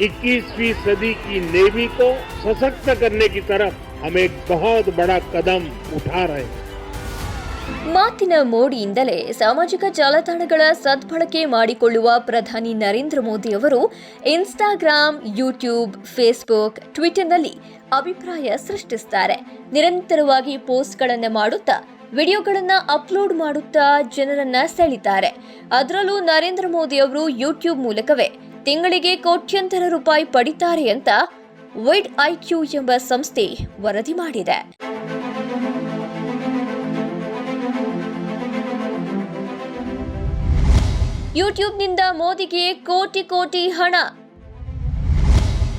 21वीं सदी की नेवी को सशक्त करने की तरफ हम एक बहुत बड़ा कदम उठा रहे हैं ಮಾತಿನ ಮೋಡಿಯಿಂದಲೇ ಸಾಮಾಜಿಕ ಜಾಲತಾಣಗಳ ಸದ್ಬಳಕೆ ಮಾಡಿಕೊಳ್ಳುವ ಪ್ರಧಾನಿ ನರೇಂದ್ರ ಮೋದಿ ಅವರು ಇನ್ಸ್ಟಾಗ್ರಾಂ ಯೂಟ್ಯೂಬ್ ಫೇಸ್ಬುಕ್ ಟ್ವಿಟರ್ನಲ್ಲಿ ಅಭಿಪ್ರಾಯ ಸೃಷ್ಟಿಸ್ತಾರೆ ನಿರಂತರವಾಗಿ ಪೋಸ್ಟ್ಗಳನ್ನು ಮಾಡುತ್ತಾ ವಿಡಿಯೋಗಳನ್ನು ಅಪ್ಲೋಡ್ ಮಾಡುತ್ತಾ ಜನರನ್ನ ಸೆಳಿತಾರೆ ಅದರಲ್ಲೂ ನರೇಂದ್ರ ಮೋದಿ ಅವರು ಯೂಟ್ಯೂಬ್ ಮೂಲಕವೇ ತಿಂಗಳಿಗೆ ಕೋಟ್ಯಂತರ ರೂಪಾಯಿ ಪಡಿತಾರೆ ಅಂತ ವೈಡ್ ಐಕ್ಯೂ ಎಂಬ ಸಂಸ್ಥೆ ವರದಿ ಮಾಡಿದೆ. ಯೂಟ್ಯೂಬ್ನಿಂದ ಮೋದಿಗೆ ಕೋಟಿ ಕೋಟಿ ಹಣ.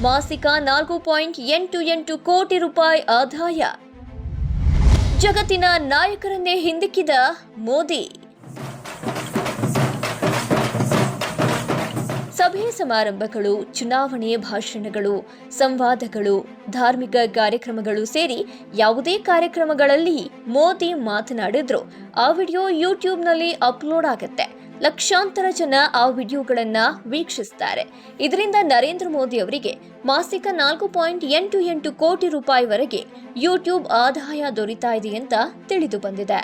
ಮಾಸಿಕ ನಾಲ್ಕು ಪಾಯಿಂಟ್ ಎಂಟು ಎಂಟು ಕೋಟಿ ರೂಪಾಯಿ ಆದಾಯ. ಜಗತ್ತಿನ ನಾಯಕರನ್ನೇ ಹಿಂದಿಕ್ಕಿದ ಮೋದಿ. ಸಭೆ ಸಮಾರಂಭಗಳು, ಚುನಾವಣೆ ಭಾಷಣಗಳು, ಸಂವಾದಗಳು, ಧಾರ್ಮಿಕ ಕಾರ್ಯಕ್ರಮಗಳು ಸೇರಿ ಯಾವುದೇ ಕಾರ್ಯಕ್ರಮಗಳಲ್ಲಿ ಮೋದಿ ಮಾತನಾಡಿದ್ರು. ಆ ವಿಡಿಯೋ ಯೂಟ್ಯೂಬ್ನಲ್ಲಿ ಅಪ್ಲೋಡ್ ಆಗುತ್ತೆ. ಲಕ್ಷಾಂತರ ಜನ ಆ ವಿಡಿಯೋಗಳನ್ನ ವೀಕ್ಷಿಸ್ತಾರೆ. ಇದರಿಂದ ನರೇಂದ್ರ ಮೋದಿ ಅವರಿಗೆ ಮಾಸಿಕ ನಾಲ್ಕು ಪಾಯಿಂಟ್ ಎಂಟು ಎಂಟು ಕೋಟಿ ರೂಪಾಯಿವರೆಗೆ ಯೂಟ್ಯೂಬ್ ಆದಾಯ ದೊರೀತಾ ಇದೆ ಅಂತ ತಿಳಿದು ಬಂದಿದೆ.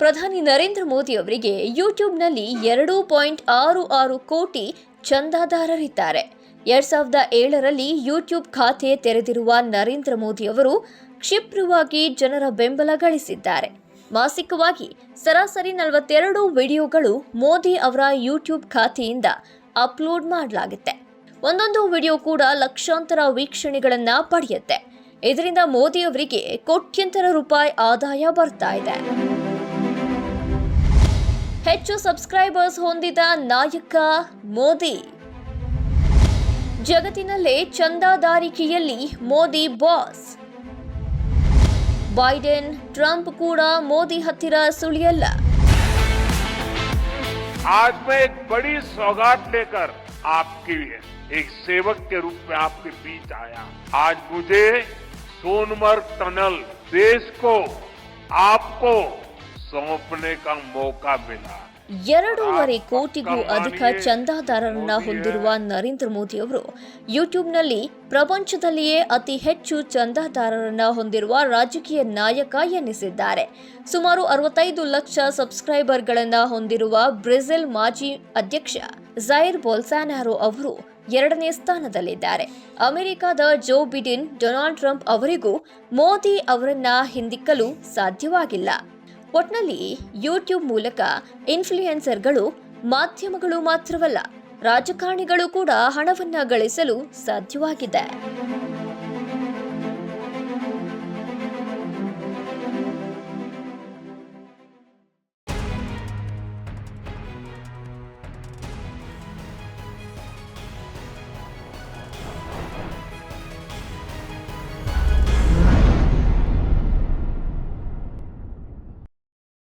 ಪ್ರಧಾನಿ ನರೇಂದ್ರ ಮೋದಿ ಅವರಿಗೆ ಯೂಟ್ಯೂಬ್ನಲ್ಲಿ ಎರಡು ಪಾಯಿಂಟ್ ಆರು ಆರು ಕೋಟಿ ಚಂದಾದಾರರಿದ್ದಾರೆ ಎರಡ್ ಸಾವಿರದ ಏಳರಲ್ಲಿ ಯೂಟ್ಯೂಬ್ ಖಾತೆ ತೆರೆದಿರುವ ನರೇಂದ್ರ ಮೋದಿ ಅವರು ಕ್ಷಿಪ್ರವಾಗಿ ಜನರ ಬೆಂಬಲ ಗಳಿಸಿದ್ದಾರೆ. ಮಾಸಿಕವಾಗಿ ಸರಾಸರಿ ನಲವತ್ತೆರಡು ವಿಡಿಯೋಗಳು ಮೋದಿ ಅವರ ಯೂಟ್ಯೂಬ್ ಖಾತೆಯಿಂದ ಅಪ್ಲೋಡ್ ಮಾಡಲಾಗುತ್ತೆ. ಒಂದೊಂದು ವಿಡಿಯೋ ಕೂಡ ಲಕ್ಷಾಂತರ ವೀಕ್ಷಣೆಗಳನ್ನ ಪಡೆಯುತ್ತೆ. ಇದರಿಂದ ಮೋದಿ ಅವರಿಗೆ ಕೋಟ್ಯಂತರ ರೂಪಾಯಿ ಆದಾಯ ಬರ್ತಾ ಇದೆ. ಹೆಚ್ಚು ಸಬ್ಸ್ಕ್ರೈಬರ್ಸ್ ಹೊಂದಿದ ನಾಯಕ ಮೋದಿ ಜಗತ್ತಿನಲ್ಲೇ ಚಂದಾದಾರಿಕೆಯಲ್ಲಿ ಮೋದಿ ಬಾಸ್ ಬೈಡೆನ್ ಟ್ರಂಪ್ ಕೂಡ ಮೋದಿ ಹತ್ತಿರ ಸುಳಿಯಲ್ಲ आज मैं एक बड़ी सौगात लेकर आपकी एक सेवक के रूप में आपके बीच आया आज मुझे सोनमर्ग टनल देश को आपको सौंपने का मौका मिला ಎರಡೂವರೆ ಕೋಟಿಗೂ ಅಧಿಕ ಚಂದಾದಾರರನ್ನ ಹೊಂದಿರುವ ನರೇಂದ್ರ ಮೋದಿ ಅವರು ಯೂಟ್ಯೂಬ್ನಲ್ಲಿ ಪ್ರಪಂಚದಲ್ಲಿಯೇ ಅತಿ ಹೆಚ್ಚು ಚಂದಾದಾರರನ್ನ ಹೊಂದಿರುವ ರಾಜಕೀಯ ನಾಯಕ ಎನ್ನಿಸಿದ್ದಾರೆ ಸುಮಾರು ಅರವತ್ತೈದು ಲಕ್ಷ ಸಬ್ಸ್ಕ್ರೈಬರ್ಗಳನ್ನ ಹೊಂದಿರುವ ಬ್ರೆಜಿಲ್ ಮಾಜಿ ಅಧ್ಯಕ್ಷ ಜೈರ್ ಬೊಲ್ಸಾನಾರೋ ಅವರು ಎರಡನೇ ಸ್ಥಾನದಲ್ಲಿದ್ದಾರೆ. ಅಮೆರಿಕದ ಜೋ ಬಿಡಿನ್ ಡೊನಾಲ್ಡ್ ಟ್ರಂಪ್ ಅವರಿಗೂ ಮೋದಿ ಅವರನ್ನ ಹಿಂದಿಕ್ಕಲು ಸಾಧ್ಯವಾಗಿಲ್ಲ. ಒಟ್ನಲ್ಲಿ ಯೂಟ್ಯೂಬ್ ಮೂಲಕ ಇನ್ಫ್ಲುಯೆನ್ಸರ್ಗಳು ಮಾಧ್ಯಮಗಳು ಮಾತ್ರವಲ್ಲ ರಾಜಕಾರಣಿಗಳು ಕೂಡ ಹಣವನ್ನು ಗಳಿಸಲು ಸಾಧ್ಯವಾಗಿದೆ.